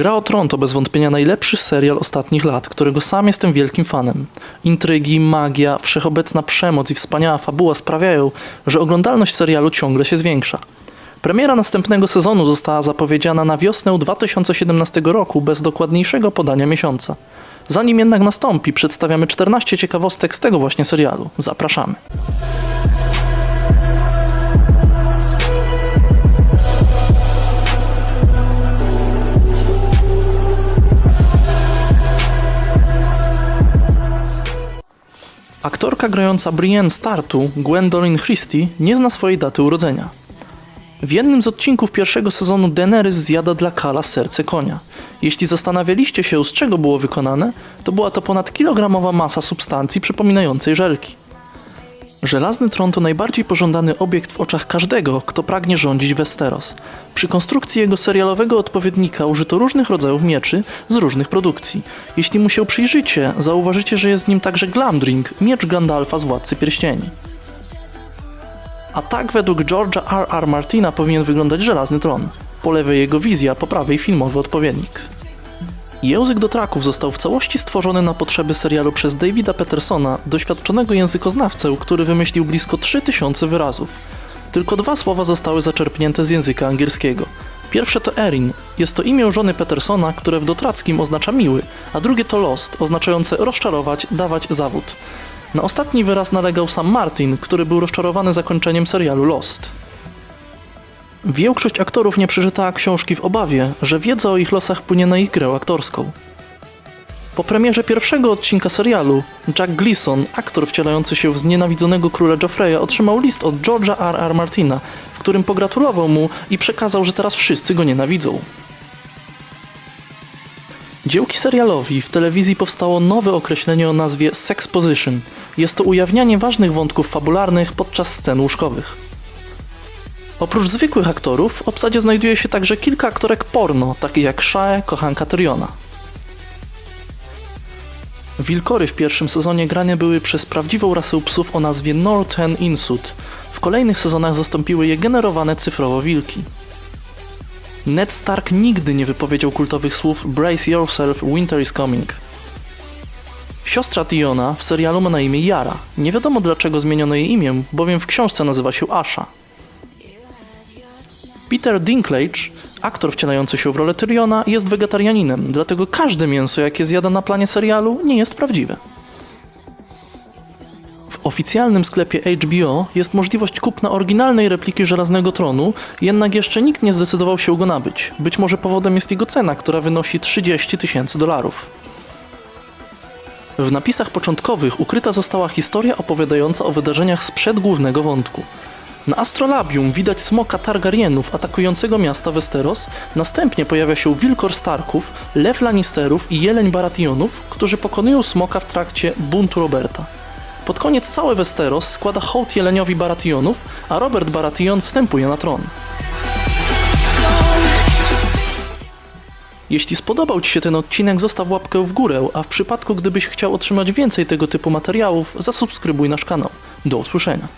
Gra o Tron to bez wątpienia najlepszy serial ostatnich lat, którego sam jestem wielkim fanem. Intrygi, magia, wszechobecna przemoc i wspaniała fabuła sprawiają, że oglądalność serialu ciągle się zwiększa. Premiera następnego sezonu została zapowiedziana na wiosnę 2017 roku bez dokładniejszego podania miesiąca. Zanim jednak nastąpi, przedstawiamy 14 ciekawostek z tego właśnie serialu. Zapraszamy. Aktorka grająca Brienne Startu, Gwendolyn Christie, nie zna swojej daty urodzenia. W jednym z odcinków pierwszego sezonu Daenerys zjada dla Kala serce konia. Jeśli zastanawialiście się, z czego było wykonane, to była to ponad kilogramowa masa substancji przypominającej żelki. Żelazny tron to najbardziej pożądany obiekt w oczach każdego, kto pragnie rządzić Westeros. Przy konstrukcji jego serialowego odpowiednika użyto różnych rodzajów mieczy z różnych produkcji. Jeśli mu się przyjrzycie, zauważycie, że jest w nim także Glamdring, miecz Gandalfa z Władcy Pierścieni. A tak według George'a R. R. Martina powinien wyglądać Żelazny Tron. Po lewej jego wizja, po prawej filmowy odpowiednik. Język do traków został w całości stworzony na potrzeby serialu przez Davida Petersona, doświadczonego językoznawcę, który wymyślił blisko 3000 wyrazów. Tylko dwa słowa zostały zaczerpnięte z języka angielskiego. Pierwsze to Erin, jest to imię żony Petersona, które w dotrackim oznacza miły, a drugie to Lost, oznaczające rozczarować, dawać zawód. Na ostatni wyraz nalegał sam Martin, który był rozczarowany zakończeniem serialu Lost. Większość aktorów nie przeczytała książki w obawie, że wiedza o ich losach płynie na ich grę aktorską. Po premierze pierwszego odcinka serialu, Jack Gleason, aktor wcielający się w znienawidzonego króla Joffreya, otrzymał list od George'a R. R. Martina, w którym pogratulował mu i przekazał, że teraz wszyscy go nienawidzą. Dziełki serialowi w telewizji powstało nowe określenie o nazwie sexposition. Jest to ujawnianie ważnych wątków fabularnych podczas scen łóżkowych. Oprócz zwykłych aktorów w obsadzie znajduje się także kilka aktorek porno, takich jak Shae, kochanka Tyriona. Wilkory w pierwszym sezonie grane były przez prawdziwą rasę psów o nazwie Northern Insut. W kolejnych sezonach zastąpiły je generowane cyfrowo wilki. Ned Stark nigdy nie wypowiedział kultowych słów Brace yourself, winter is coming. Siostra Tiona w serialu ma na imię Yara. Nie wiadomo dlaczego zmieniono jej imię, bowiem w książce nazywa się Asha. Peter Dinklage, aktor wcielający się w rolę Tyriona, jest wegetarianinem, dlatego każde mięso, jakie zjada na planie serialu, nie jest prawdziwe. W oficjalnym sklepie HBO jest możliwość kupna oryginalnej repliki Żelaznego Tronu, jednak jeszcze nikt nie zdecydował się go nabyć. Być może powodem jest jego cena, która wynosi 30 tysięcy dolarów. W napisach początkowych ukryta została historia opowiadająca o wydarzeniach sprzed głównego wątku. Na astrolabium widać smoka Targaryenów atakującego miasta Westeros, następnie pojawia się Wilkor Starków, Lew Lannisterów i Jeleń Barationów, którzy pokonują smoka w trakcie buntu Roberta. Pod koniec cały Westeros składa hołd Jeleniowi Barationów, a Robert Baratheon wstępuje na tron. Jeśli spodobał Ci się ten odcinek, zostaw łapkę w górę, a w przypadku gdybyś chciał otrzymać więcej tego typu materiałów, zasubskrybuj nasz kanał. Do usłyszenia.